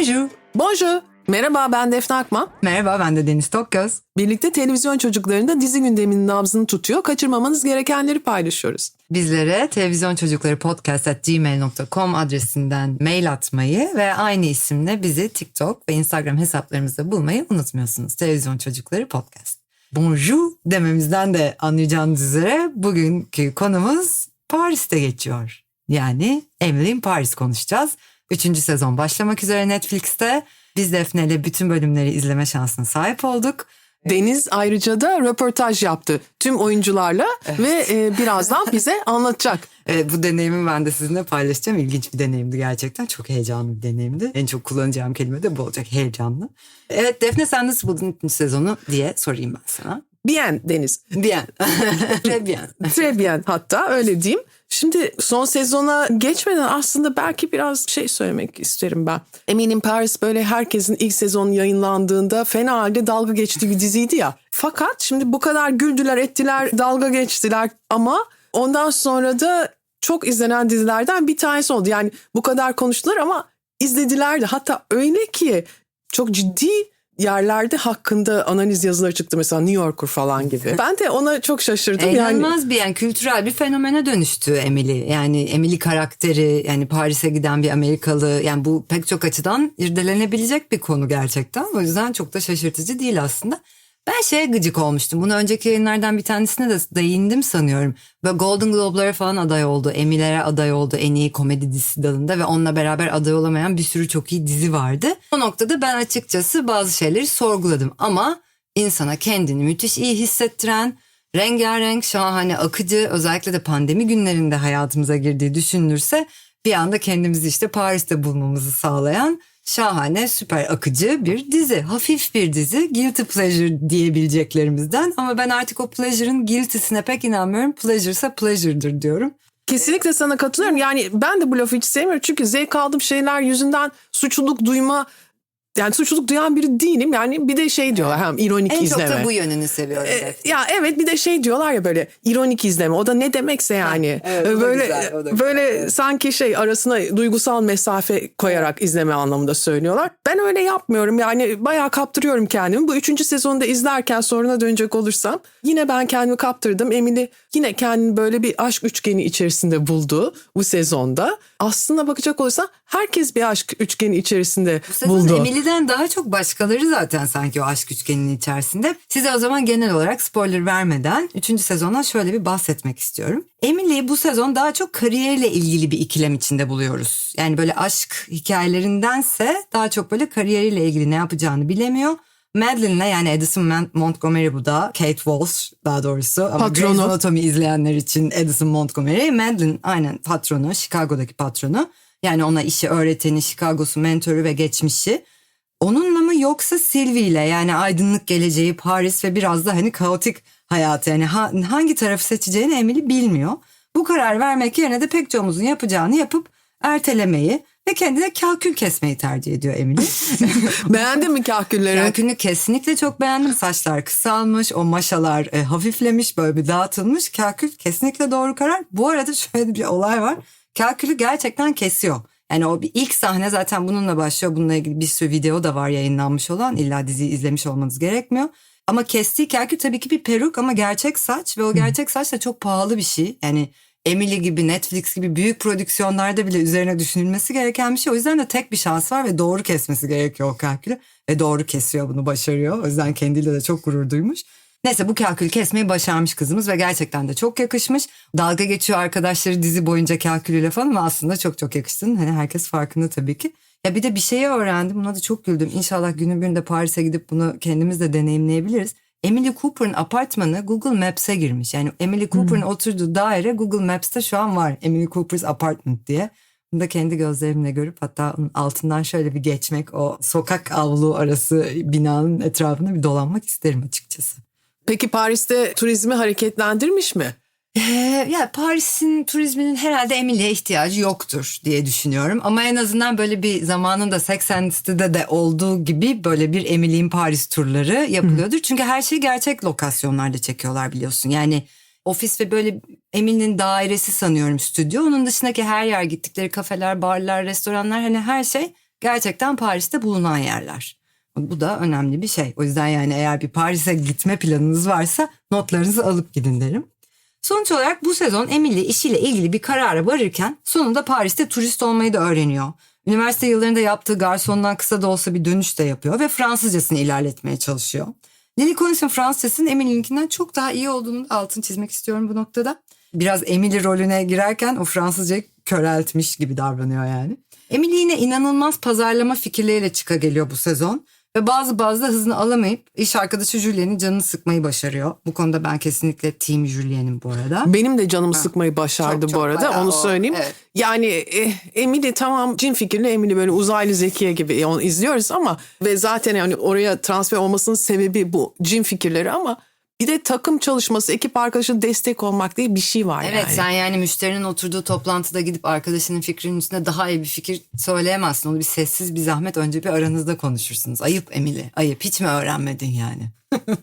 Bonjour. Bonjour. Merhaba ben Defne Akman. Merhaba ben de Deniz Tokgöz. Birlikte televizyon çocuklarında dizi gündeminin nabzını tutuyor. Kaçırmamanız gerekenleri paylaşıyoruz. Bizlere televizyon çocukları podcast at gmail.com adresinden mail atmayı ve aynı isimle bizi TikTok ve Instagram hesaplarımızda bulmayı unutmuyorsunuz. Televizyon çocukları podcast. Bonjour dememizden de anlayacağınız üzere bugünkü konumuz Paris'te geçiyor. Yani Emily in Paris konuşacağız. Üçüncü sezon başlamak üzere Netflix'te. Biz Defne ile bütün bölümleri izleme şansına sahip olduk. Deniz ayrıca da röportaj yaptı tüm oyuncularla ve e, birazdan bize anlatacak. Evet, bu deneyimi ben de sizinle paylaşacağım. İlginç bir deneyimdi gerçekten. Çok heyecanlı bir deneyimdi. En çok kullanacağım kelime de bu olacak. Heyecanlı. Evet Defne sen nasıl buldun sezonu diye sorayım ben sana. Bien Deniz. Bien. Très bien. Très bien hatta öyle diyeyim. Şimdi son sezona geçmeden aslında belki biraz şey söylemek isterim ben. Eminim Paris böyle herkesin ilk sezon yayınlandığında fena halde dalga geçtiği bir diziydi ya. Fakat şimdi bu kadar güldüler ettiler dalga geçtiler ama ondan sonra da çok izlenen dizilerden bir tanesi oldu. Yani bu kadar konuştular ama izlediler de hatta öyle ki çok ciddi yerlerde hakkında analiz yazıları çıktı mesela New Yorker falan gibi. Ben de ona çok şaşırdım. Yani İnanılmaz bir yani kültürel bir fenomene dönüştü Emily. Yani Emily karakteri yani Paris'e giden bir Amerikalı yani bu pek çok açıdan irdelenebilecek bir konu gerçekten. O yüzden çok da şaşırtıcı değil aslında. Ben şeye gıcık olmuştum. Bunu önceki yayınlardan bir tanesine de değindim sanıyorum. Böyle Golden Globe'lara falan aday oldu. Emmy'lere aday oldu en iyi komedi dizisi dalında ve onunla beraber aday olamayan bir sürü çok iyi dizi vardı. O noktada ben açıkçası bazı şeyleri sorguladım ama insana kendini müthiş iyi hissettiren, rengarenk, şahane, akıcı özellikle de pandemi günlerinde hayatımıza girdiği düşünülürse bir anda kendimizi işte Paris'te bulmamızı sağlayan şahane, süper akıcı bir dizi. Hafif bir dizi. Guilty pleasure diyebileceklerimizden ama ben artık o pleasure'ın guilty'sine pek inanmıyorum. Pleasure ise pleasure'dır diyorum. Kesinlikle sana katılıyorum. Yani ben de bu lafı hiç sevmiyorum. Çünkü zevk aldığım şeyler yüzünden suçluluk duyma yani suçluluk duyan biri değilim. Yani bir de şey diyorlar hem ironik En izleme. çok da bu yönünü seviyorum. E, ya evet bir de şey diyorlar ya böyle ironik izleme. O da ne demekse yani. evet, böyle güzel, böyle evet. sanki şey arasına duygusal mesafe koyarak izleme anlamında söylüyorlar. Ben öyle yapmıyorum. Yani bayağı kaptırıyorum kendimi. Bu üçüncü sezonda izlerken soruna dönecek olursam yine ben kendimi kaptırdım. Emily yine kendini böyle bir aşk üçgeni içerisinde buldu bu sezonda. Aslında bakacak olursan herkes bir aşk üçgeni içerisinde Bu sezon buldu. Emily'den daha çok başkaları zaten sanki o aşk üçgeninin içerisinde. Size o zaman genel olarak spoiler vermeden 3. sezondan şöyle bir bahsetmek istiyorum. Emily'yi bu sezon daha çok kariyeriyle ilgili bir ikilem içinde buluyoruz. Yani böyle aşk hikayelerindense daha çok böyle kariyeriyle ilgili ne yapacağını bilemiyor. Madeline'le yani Edison Montgomery bu da. Kate Walsh daha doğrusu. Ama Patronu. Grey's Anatomy izleyenler için Edison Montgomery. Madeline aynen patronu, Chicago'daki patronu. Yani ona işi öğreteni, Chicago'su mentoru ve geçmişi. Onunla mı yoksa Sylvie ile yani aydınlık geleceği Paris ve biraz da hani kaotik hayatı yani ha- hangi tarafı seçeceğini Emily bilmiyor. Bu karar vermek yerine de pek çoğumuzun yapacağını yapıp ertelemeyi ve kendine kalkül kesmeyi tercih ediyor Emily. Beğendin mi kahkülleri? Kalkülünü kesinlikle çok beğendim. Saçlar kısalmış, o maşalar e, hafiflemiş, böyle bir dağıtılmış. Kalkül kesinlikle doğru karar. Bu arada şöyle bir olay var. Kalkülü gerçekten kesiyor. Yani o ilk sahne zaten bununla başlıyor. Bununla ilgili bir sürü video da var yayınlanmış olan. İlla diziyi izlemiş olmanız gerekmiyor. Ama kestiği kalkül tabii ki bir peruk ama gerçek saç ve o gerçek saç da çok pahalı bir şey. Yani Emily gibi Netflix gibi büyük prodüksiyonlarda bile üzerine düşünülmesi gereken bir şey. O yüzden de tek bir şans var ve doğru kesmesi gerekiyor o kalkülü. Ve doğru kesiyor bunu başarıyor. O yüzden kendiyle de çok gurur duymuş. Neyse bu kalkülü kesmeyi başarmış kızımız ve gerçekten de çok yakışmış. Dalga geçiyor arkadaşları dizi boyunca kalkülüyle falan ama aslında çok çok yakıştın. Hani herkes farkında tabii ki. Ya bir de bir şeyi öğrendim. Buna da çok güldüm. İnşallah günün birinde Paris'e gidip bunu kendimiz de deneyimleyebiliriz. Emily Cooper'ın apartmanı Google Maps'e girmiş. Yani Emily Cooper'ın oturduğu daire Google Maps'te şu an var. Emily Cooper's Apartment diye. Bunu da kendi gözlerimle görüp hatta altından şöyle bir geçmek o sokak avlu arası binanın etrafında bir dolanmak isterim açıkçası. Peki Paris'te turizmi hareketlendirmiş mi? Ee, ya Paris'in turizminin herhalde Emily'e ihtiyacı yoktur diye düşünüyorum. Ama en azından böyle bir zamanında Sex and the City'de de olduğu gibi böyle bir Emily'in Paris turları yapılıyordur. Çünkü her şeyi gerçek lokasyonlarda çekiyorlar biliyorsun. Yani ofis ve böyle Emily'nin dairesi sanıyorum stüdyo. Onun dışındaki her yer gittikleri kafeler, barlar, restoranlar hani her şey gerçekten Paris'te bulunan yerler. Bu da önemli bir şey. O yüzden yani eğer bir Paris'e gitme planınız varsa notlarınızı alıp gidin derim. Sonuç olarak bu sezon Emily işiyle ilgili bir karara varırken sonunda Paris'te turist olmayı da öğreniyor. Üniversite yıllarında yaptığı garsondan kısa da olsa bir dönüş de yapıyor ve Fransızcasını ilerletmeye çalışıyor. Lily Collins'in Fransızcasının Emily'ninkinden çok daha iyi olduğunu da altını çizmek istiyorum bu noktada. Biraz Emily rolüne girerken o Fransızcayı köreltmiş gibi davranıyor yani. Emily yine inanılmaz pazarlama fikirleriyle çıka geliyor bu sezon. Ve bazı bazı da hızını alamayıp iş arkadaşı Julien'in canını sıkmayı başarıyor. Bu konuda ben kesinlikle Team Julien'im bu arada. Benim de canımı sıkmayı başardı Çok, çok bu arada onu o, söyleyeyim. evet. Yani eh, Emily tamam cin fikirli Emily böyle uzaylı zekiye gibi eh, onu izliyoruz ama ve zaten yani oraya transfer olmasının sebebi bu cin fikirleri ama bir de takım çalışması, ekip arkadaşı destek olmak diye bir şey var Evet yani. sen yani müşterinin oturduğu toplantıda gidip arkadaşının fikrinin üstüne daha iyi bir fikir söyleyemezsin. Onu bir sessiz bir zahmet önce bir aranızda konuşursunuz. Ayıp Emily ayıp hiç mi öğrenmedin yani?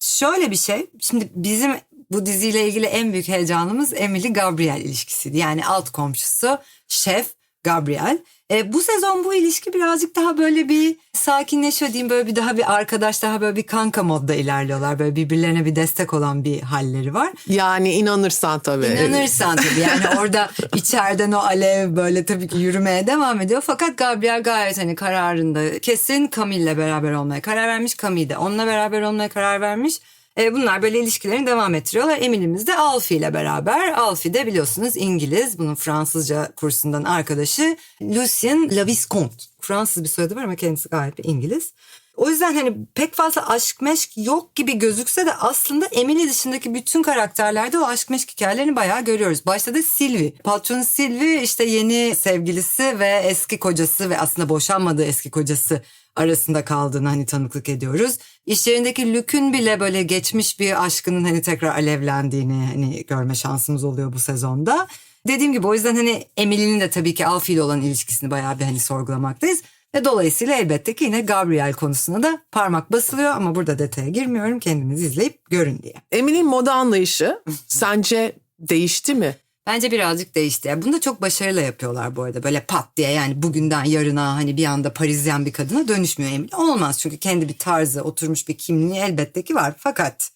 Şöyle bir şey şimdi bizim bu diziyle ilgili en büyük heyecanımız Emily Gabriel ilişkisiydi. Yani alt komşusu şef Gabriel. E, bu sezon bu ilişki birazcık daha böyle bir sakinleşiyor diyeyim. Böyle bir daha bir arkadaş daha böyle bir kanka modda ilerliyorlar. Böyle birbirlerine bir destek olan bir halleri var. Yani inanırsan tabii. İnanırsan tabii yani orada içeriden o alev böyle tabii ki yürümeye devam ediyor. Fakat Gabriel gayet hani kararında kesin Camille'le beraber olmaya karar vermiş. Camille de onunla beraber olmaya karar vermiş. E, bunlar böyle ilişkilerini devam ettiriyorlar. Emily'miz de Alfie ile beraber. Alfie de biliyorsunuz İngiliz. Bunun Fransızca kursundan arkadaşı. Lucien Lavisconte. Fransız bir soyadı var ama kendisi gayet bir İngiliz. O yüzden hani pek fazla aşk meşk yok gibi gözükse de aslında Emily dışındaki bütün karakterlerde o aşk meşk hikayelerini bayağı görüyoruz. Başta da Sylvie. Patronu Sylvie işte yeni sevgilisi ve eski kocası ve aslında boşanmadığı eski kocası arasında kaldığını hani tanıklık ediyoruz. İş yerindeki Luke'ün bile böyle geçmiş bir aşkının hani tekrar alevlendiğini hani görme şansımız oluyor bu sezonda. Dediğim gibi o yüzden hani Emily'nin de tabii ki Alfie ile olan ilişkisini bayağı bir hani sorgulamaktayız. Ve dolayısıyla elbette ki yine Gabriel konusuna da parmak basılıyor ama burada detaya girmiyorum kendiniz izleyip görün diye. Emily'nin moda anlayışı sence değişti mi? Bence birazcık değişti. Yani bunu da çok başarıyla yapıyorlar bu arada. Böyle pat diye yani bugünden yarına hani bir anda Parisyen bir kadına dönüşmüyor Emily. Olmaz çünkü kendi bir tarzı, oturmuş bir kimliği elbette ki var. Fakat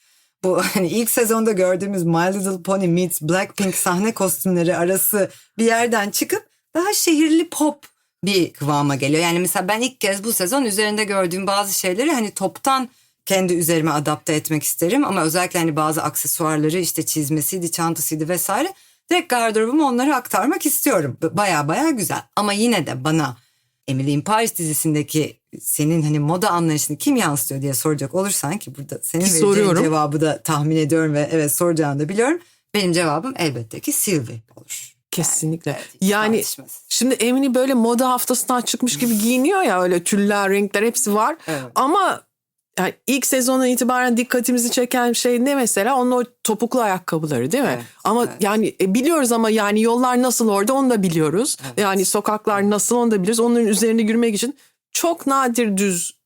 bu hani ilk sezonda gördüğümüz My Little Pony meets Blackpink sahne kostümleri arası bir yerden çıkıp daha şehirli pop bir kıvama geliyor. Yani mesela ben ilk kez bu sezon üzerinde gördüğüm bazı şeyleri hani toptan kendi üzerime adapte etmek isterim ama özellikle hani bazı aksesuarları işte çizmesiydi, çantasıydı vesaire direkt gardırobuma onları aktarmak istiyorum. Baya baya güzel ama yine de bana Emily in Paris dizisindeki senin hani moda anlayışını kim yansıtıyor diye soracak olursan ki burada senin Ki vereceğin soruyorum. cevabı da tahmin ediyorum ve evet soracağını da biliyorum. Benim cevabım elbette ki Sylvie olur. Kesinlikle. Evet, hiç yani şimdi Emily böyle moda haftasından çıkmış gibi giyiniyor ya öyle tüller, renkler hepsi var. Evet. Ama yani ilk sezondan itibaren dikkatimizi çeken şey ne mesela? Onun o topuklu ayakkabıları değil mi? Evet, ama evet. yani e, biliyoruz ama yani yollar nasıl orada onu da biliyoruz. Evet. Yani sokaklar nasıl onu da biliyoruz. Onların üzerine yürümek için çok nadir düz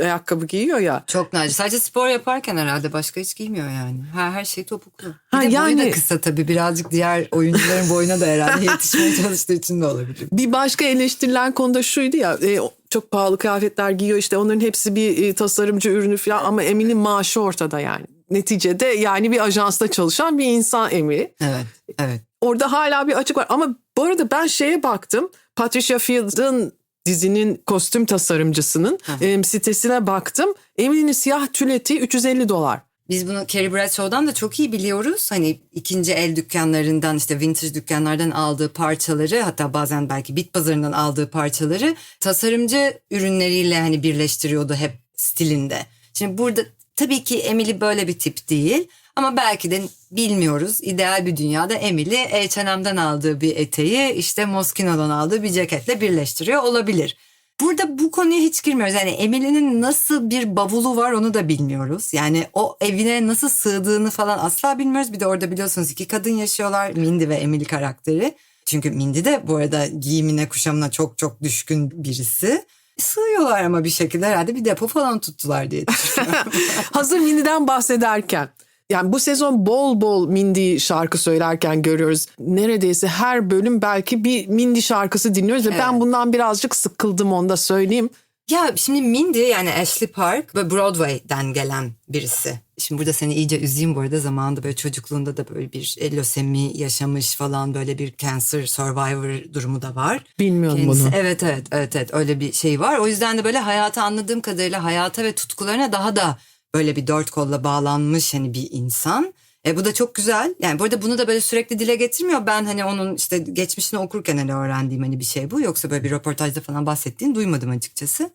ayakkabı giyiyor ya. Çok nadir. Sadece spor yaparken herhalde başka hiç giymiyor yani. Her, her şey topuklu. Bir Ha, de boyu yani- da kısa tabii. Birazcık diğer oyuncuların boyuna da herhalde yetişmeye çalıştığı için de olabilir. Bir başka eleştirilen konuda şuydu ya e, çok pahalı kıyafetler giyiyor işte onların hepsi bir e, tasarımcı ürünü falan ama Emily maaşı ortada yani. Neticede yani bir ajansta çalışan bir insan Emily. Evet, evet. Orada hala bir açık var ama bu arada ben şeye baktım Patricia Field'ın dizinin kostüm tasarımcısının e, sitesine baktım. Emily'nin siyah tül eteği 350 dolar. Biz bunu Carrie Bradshaw'dan da çok iyi biliyoruz. Hani ikinci el dükkanlarından işte vintage dükkanlardan aldığı parçaları hatta bazen belki bit pazarından aldığı parçaları tasarımcı ürünleriyle hani birleştiriyordu hep stilinde. Şimdi burada tabii ki Emily böyle bir tip değil ama belki de bilmiyoruz. İdeal bir dünyada Emily H&M'den aldığı bir eteği işte Moschino'dan aldığı bir ceketle birleştiriyor olabilir. Burada bu konuya hiç girmiyoruz. Yani Emily'nin nasıl bir bavulu var onu da bilmiyoruz. Yani o evine nasıl sığdığını falan asla bilmiyoruz. Bir de orada biliyorsunuz iki kadın yaşıyorlar. Mindy ve Emily karakteri. Çünkü Mindy de bu arada giyimine kuşamına çok çok düşkün birisi. Sığıyorlar ama bir şekilde herhalde bir depo falan tuttular diye düşünüyorum. Hazır Minnie'den bahsederken Yani bu sezon bol bol Mindy şarkı söylerken görüyoruz. Neredeyse her bölüm belki bir Mindy şarkısı dinliyoruz ve ben bundan birazcık sıkıldım onu da söyleyeyim. Ya şimdi Mindy yani Ashley Park ve Broadway'den gelen birisi. Şimdi burada seni iyice üzeyim bu arada zamanında böyle çocukluğunda da böyle bir lösemi yaşamış falan böyle bir cancer survivor durumu da var. Bilmiyorum Kendisi- bunu. Evet evet evet evet öyle bir şey var. O yüzden de böyle hayata anladığım kadarıyla hayata ve tutkularına daha da böyle bir dört kolla bağlanmış hani bir insan. E, bu da çok güzel. Yani bu arada bunu da böyle sürekli dile getirmiyor. Ben hani onun işte geçmişini okurken hani öğrendiğim hani bir şey bu. Yoksa böyle bir röportajda falan bahsettiğini duymadım açıkçası.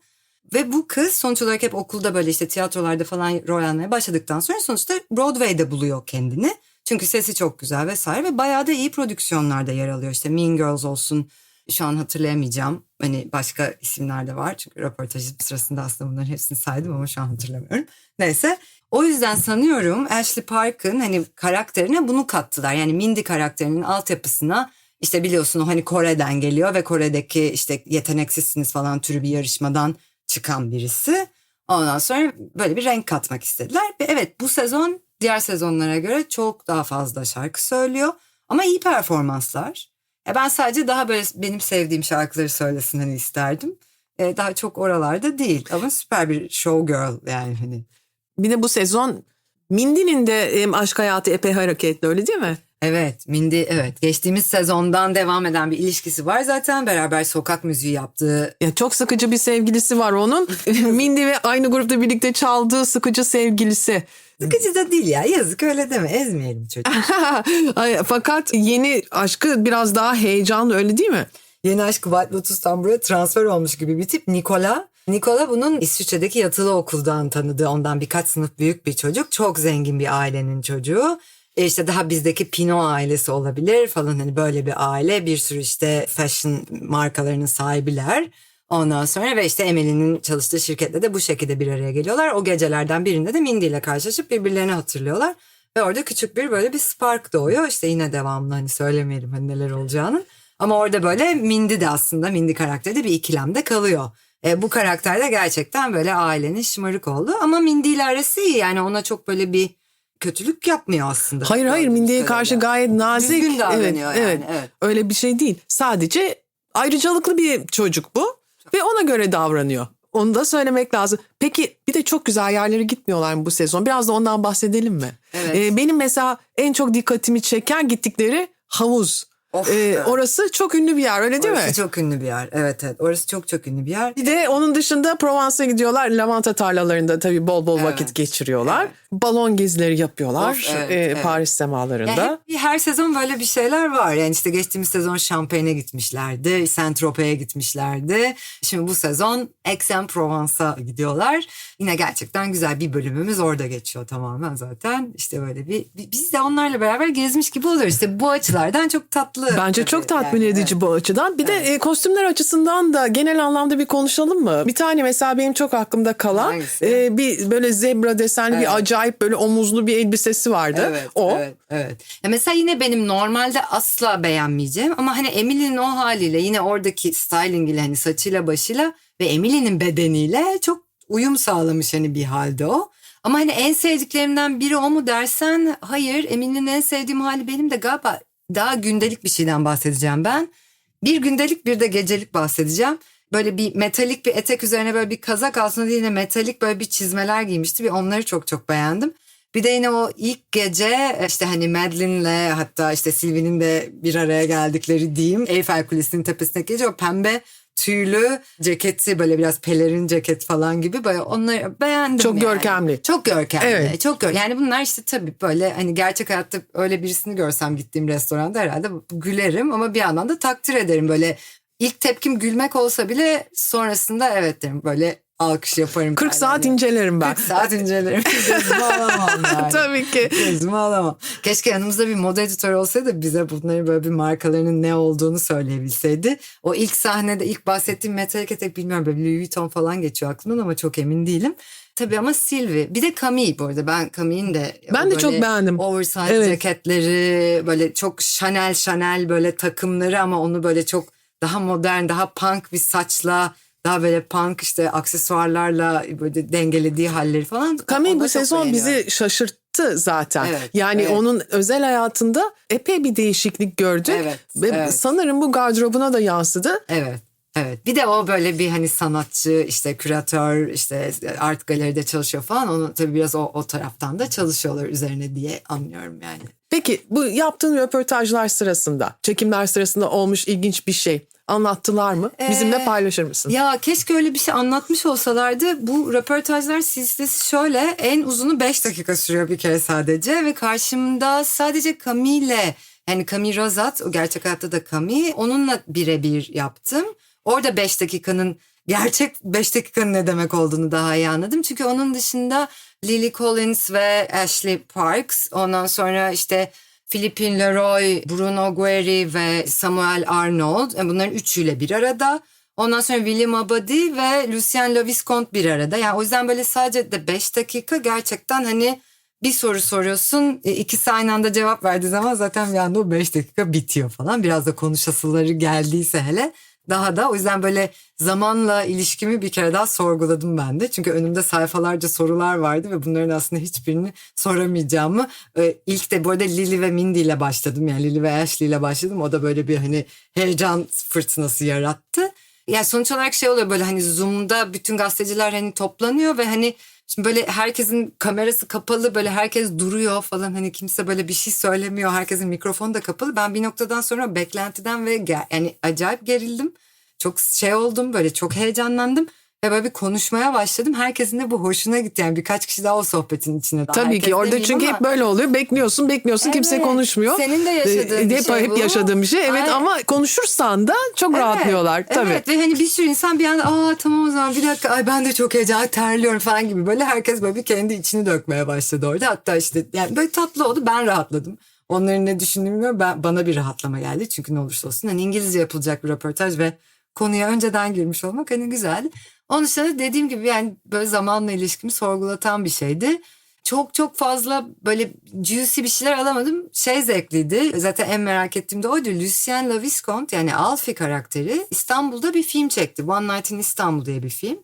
Ve bu kız sonuç olarak hep okulda böyle işte tiyatrolarda falan rol almaya başladıktan sonra sonuçta Broadway'de buluyor kendini. Çünkü sesi çok güzel vesaire ve bayağı da iyi prodüksiyonlarda yer alıyor. İşte Mean Girls olsun şu an hatırlayamayacağım. Hani başka isimler de var. Çünkü röportajı sırasında aslında bunların hepsini saydım ama şu an hatırlamıyorum. Neyse. O yüzden sanıyorum Ashley Park'ın hani karakterine bunu kattılar. Yani Mindy karakterinin altyapısına işte biliyorsun o hani Kore'den geliyor ve Kore'deki işte yeteneksizsiniz falan türü bir yarışmadan çıkan birisi. Ondan sonra böyle bir renk katmak istediler. Ve evet bu sezon diğer sezonlara göre çok daha fazla şarkı söylüyor. Ama iyi performanslar. Ya ben sadece daha böyle benim sevdiğim şarkıları söylesin hani isterdim. E, daha çok oralarda değil ama süper bir showgirl yani hani. Bir de bu sezon Mindy'nin de aşk hayatı epey hareketli öyle değil mi? Evet Mindy evet geçtiğimiz sezondan devam eden bir ilişkisi var zaten beraber sokak müziği yaptığı Ya çok sıkıcı bir sevgilisi var onun. Mindy ve aynı grupta birlikte çaldığı sıkıcı sevgilisi. Sıkıcı da değil ya yazık öyle deme ezmeyelim çocuğu. Fakat yeni aşkı biraz daha heyecanlı öyle değil mi? Yeni aşk White Lotus'tan buraya transfer olmuş gibi bir tip Nikola. Nikola bunun İsviçre'deki yatılı okuldan tanıdığı ondan birkaç sınıf büyük bir çocuk. Çok zengin bir ailenin çocuğu. E işte daha bizdeki Pino ailesi olabilir falan hani böyle bir aile. Bir sürü işte fashion markalarının sahibiler. Ondan sonra ve işte Emily'nin çalıştığı şirketle de bu şekilde bir araya geliyorlar. O gecelerden birinde de Mindy ile karşılaşıp birbirlerini hatırlıyorlar. Ve orada küçük bir böyle bir spark doğuyor. İşte yine devamlı hani söylemeyelim hani neler olacağını. Ama orada böyle Mindy de aslında Mindy karakteri de bir ikilemde kalıyor. E, bu karakter de gerçekten böyle ailenin şımarık oldu. Ama Mindy ile arası iyi yani ona çok böyle bir kötülük yapmıyor aslında. Hayır hayır Mindy'ye karşı gayet nazik. Düzgün davranıyor evet, yani, evet. evet. Öyle bir şey değil. Sadece ayrıcalıklı bir çocuk bu ve ona göre davranıyor. Onu da söylemek lazım. Peki bir de çok güzel yerlere gitmiyorlar mı bu sezon? Biraz da ondan bahsedelim mi? Evet. Ee, benim mesela en çok dikkatimi çeken gittikleri havuz. Of, Ee, evet. Orası çok ünlü bir yer öyle değil Orası mi? çok ünlü bir yer. Evet evet orası çok çok ünlü bir yer. Bir de onun dışında Provence'a gidiyorlar. Lavanta tarlalarında tabii bol bol Evet. vakit geçiriyorlar. Evet. balon gezileri yapıyorlar Of, evet, e, evet. Paris semalarında. Yani hep her sezon böyle bir şeyler var. Yani işte geçtiğimiz sezon Champagne'e gitmişlerdi. Saint-Tropez'e gitmişlerdi. Şimdi bu sezon Aix-en-Provence'a gidiyorlar. Yine gerçekten güzel bir bölümümüz orada geçiyor tamamen zaten. İşte böyle bir, bir- biz de onlarla beraber gezmiş gibi oluyoruz. İşte bu açılardan çok tatlı. Bence tabii. çok tatmin Yani, edici bu açıdan. Bir de e, kostümler açısından da genel anlamda bir konuşalım mı? Bir tane mesela benim çok aklımda kalan Hangisi? e, bir böyle zebra desenli Evet. bir acayip böyle omuzlu bir elbisesi vardı. Evet, o. evet, evet. Ya mesela yine benim normalde asla beğenmeyeceğim ama hani Emily'nin o haliyle yine oradaki styling ile hani saçıyla başıyla ve Emily'nin bedeniyle çok uyum sağlamış hani bir halde o. Ama hani en sevdiklerimden biri o mu dersen hayır Emily'nin en sevdiğim hali benim de galiba daha gündelik bir şeyden bahsedeceğim ben. Bir gündelik bir de gecelik bahsedeceğim. Böyle bir metalik bir etek üzerine böyle bir kazak altında da yine metalik böyle bir çizmeler giymişti. Bir onları çok çok beğendim. Bir de yine o ilk gece işte hani Madeline'le hatta işte Sylvie'nin de bir araya geldikleri diyeyim. Eiffel Kulesi'nin tepesindeki gece o pembe tüylü ceketi böyle biraz pelerin ceket falan gibi böyle onları beğendim. Çok yani. görkemli. Çok görkemli. Evet. Çok gör yani bunlar işte tabii böyle hani gerçek hayatta öyle birisini görsem gittiğim restoranda herhalde gülerim ama bir yandan da takdir ederim böyle ilk tepkim gülmek olsa bile sonrasında evet derim böyle alkış yaparım. 40 yani. saat incelerim ben. 40 saat incelerim. Gözümü alamam yani. Tabii ki. Gözümü alamam. Keşke yanımızda bir moda editörü olsaydı bize bunları böyle bir markalarının ne olduğunu söyleyebilseydi. O ilk sahnede ilk bahsettiğim metalik etek bilmiyorum böyle Louis Vuitton falan geçiyor aklımdan ama çok emin değilim. Tabii ama Sylvie. Bir de Camille bu arada. Ben Camille'in de Ben de çok beğendim. Oversize Evet. ceketleri böyle çok Chanel Chanel böyle takımları ama onu böyle çok daha modern daha punk bir saçla daha böyle punk işte aksesuarlarla böyle dengelediği halleri falan. Camille bu sezon bizi şaşırttı zaten. Evet, yani evet. onun özel hayatında epey bir değişiklik gördük. Evet, Ve evet. sanırım bu gardırobuna da yansıdı. Evet. Evet. Bir de o böyle bir hani sanatçı, işte küratör, işte art galeride çalışıyor falan. Onu tabii biraz o, o taraftan da çalışıyorlar üzerine diye anlıyorum yani. Peki bu yaptığın röportajlar sırasında, çekimler sırasında olmuş ilginç bir şey anlattılar mı? Bizimle Ee, paylaşır mısın? Ya keşke öyle bir şey anlatmış olsalardı. Bu röportajlar silsilesi şöyle en uzunu 5 dakika sürüyor bir kere sadece ve karşımda sadece Camille yani Camille Razat o gerçek hayatta da Camille onunla birebir yaptım. Orada 5 dakikanın gerçek 5 dakikanın ne demek olduğunu daha iyi anladım. Çünkü onun dışında Lily Collins ve Ashley Parks ondan sonra işte Philippine Leroy, Bruno Guerri ve Samuel Arnold. Yani bunların üçüyle bir arada. Ondan sonra William Abadi ve Lucien Laviscont bir arada. Yani o yüzden böyle sadece de 5 dakika gerçekten hani bir soru soruyorsun. e, ikisi aynı anda cevap verdiği zaman zaten bir anda o 5 dakika bitiyor falan. Biraz da konuşasıları geldiyse hele daha da o yüzden böyle zamanla ilişkimi bir kere daha sorguladım ben de. Çünkü önümde sayfalarca sorular vardı ve bunların aslında hiçbirini soramayacağımı e, ilk de bu arada Lily ve Mindy ile başladım. Yani Lily ve Ashley ile başladım. O da böyle bir hani heyecan fırtınası yarattı. Yani sonuç olarak şey oluyor böyle hani Zoom'da bütün gazeteciler hani toplanıyor ve hani Şimdi böyle herkesin kamerası kapalı böyle herkes duruyor falan hani kimse böyle bir şey söylemiyor herkesin mikrofonu da kapalı. Ben bir noktadan sonra beklentiden ve yani acayip gerildim. Çok şey oldum böyle çok heyecanlandım ve böyle bir konuşmaya başladım. Herkesin de bu hoşuna gitti yani birkaç kişi daha o sohbetin içine. Daha Tabii herkes ki orada çünkü ama- hep böyle oluyor. Bekliyorsun, bekliyorsun, kimse Evet, konuşmuyor. senin de yaşadığın Ee, bir hep, şey hep bu. yaşadığım bir şey. Evet Aynen. ama konuşursan da çok rahatlıyorlar. Tabii. Evet ve hani bir sürü insan bir anda aa tamam o zaman bir dakika ay ben de çok heyecanlı terliyorum falan gibi böyle herkes böyle bir kendi içini dökmeye başladı orada. Hatta işte yani böyle tatlı oldu ben rahatladım. Onların ne düşündüğümü bilmiyorum. Ben, bana bir rahatlama geldi. Çünkü ne olursa olsun hani İngilizce yapılacak bir röportaj ve konuya önceden girmiş olmak hani güzel. Onun dışında dediğim gibi yani böyle zamanla ilişkimi sorgulatan bir şeydi. Çok çok fazla böyle juicy bir şeyler alamadım. Şey zevkliydi. Zaten en merak ettiğim de oydu. Lucien Laviscont yani Alfie karakteri İstanbul'da bir film çekti. One Night in Istanbul diye bir film.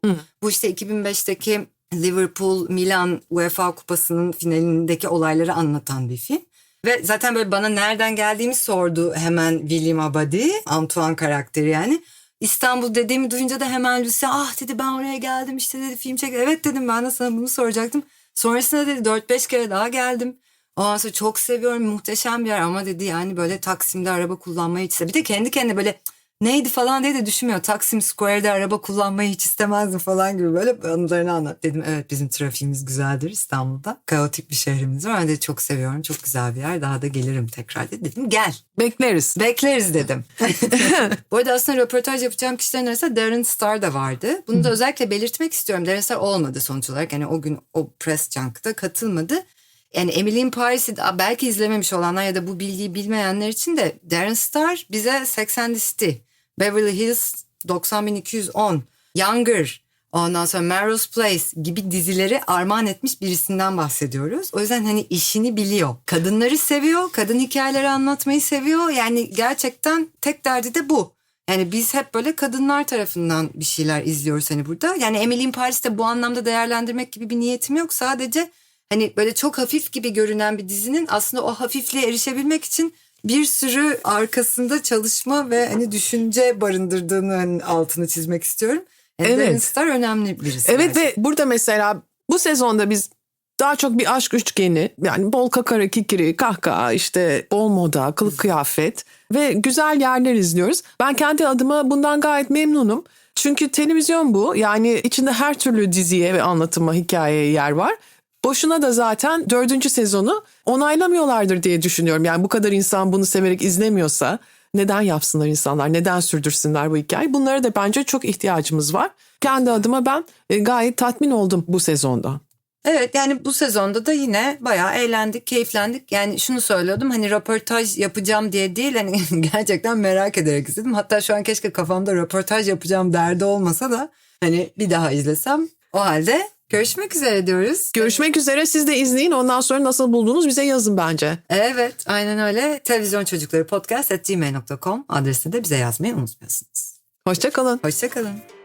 Bu işte 2005'teki Liverpool Milan UEFA Kupası'nın finalindeki olayları anlatan bir film. Ve zaten böyle bana nereden geldiğimi sordu hemen William Abadi, Antoine karakteri yani. İstanbul dediğimi duyunca da hemen Lucien ah dedi ben oraya geldim işte dedi film çek. Evet dedim ben de sana bunu soracaktım. Sonrasında dedi 4-5 kere daha geldim. Ondan sonra çok seviyorum muhteşem bir yer ama dedi yani böyle Taksim'de araba kullanmayı hiç. Bir de kendi kendine böyle "Cık, neydi falan diye de düşünmüyor. Taksim Square'de araba kullanmayı hiç istemezdim falan gibi böyle anılarını anlat. Dedim evet bizim trafiğimiz güzeldir İstanbul'da. Kaotik bir şehrimiz var. Ben de çok seviyorum. Çok güzel bir yer. Daha da gelirim tekrar dedi. Dedim gel. Bekleriz. Bekleriz dedim. Bu arada aslında röportaj yapacağım kişilerin arasında Darren Star da vardı. Bunu da özellikle belirtmek istiyorum. Darren Star olmadı sonuç olarak. Yani o gün o press junk'ta katılmadı. Yani Emily in Paris'i belki izlememiş olanlar ya da bu bilgiyi bilmeyenler için de Darren Star bize Sex and the City, Beverly Hills 90210, Younger, ondan sonra Melrose Place gibi dizileri armağan etmiş birisinden bahsediyoruz. O yüzden hani işini biliyor. Kadınları seviyor, kadın hikayeleri anlatmayı seviyor. Yani gerçekten tek derdi de bu. Yani biz hep böyle kadınlar tarafından bir şeyler izliyoruz hani burada. Yani Emily in Paris'te bu anlamda değerlendirmek gibi bir niyetim yok. Sadece hani böyle çok hafif gibi görünen bir dizinin aslında o hafifliğe erişebilmek için bir sürü arkasında çalışma ve hani düşünce barındırdığını hani altını çizmek istiyorum. Evet. Darren Star önemli birisi. Evet gerçekten. ve burada mesela bu sezonda biz daha çok bir aşk üçgeni yani bol kakara kikiri kahkaha işte bol moda kılık kıyafet ve güzel yerler izliyoruz. Ben kendi adıma bundan gayet memnunum. Çünkü televizyon bu yani içinde her türlü diziye ve anlatıma hikayeye yer var. Boşuna da zaten dördüncü sezonu onaylamıyorlardır diye düşünüyorum. Yani bu kadar insan bunu severek izlemiyorsa neden yapsınlar insanlar? Neden sürdürsünler bu hikayeyi? Bunlara da bence çok ihtiyacımız var. Kendi adıma ben e, gayet tatmin oldum bu sezonda. Evet yani bu sezonda da yine bayağı eğlendik, keyiflendik. Yani şunu söylüyordum hani röportaj yapacağım diye değil hani gerçekten merak ederek izledim. Hatta şu an keşke kafamda röportaj yapacağım derdi olmasa da hani bir daha izlesem. O halde görüşmek üzere diyoruz. Görüşmek üzere siz de izleyin ondan sonra nasıl buldunuz bize yazın bence. Evet aynen öyle. Televizyon Çocukları Podcast at gmail.com adresinde de bize yazmayı unutmuyorsunuz. Hoşçakalın. Hoşçakalın.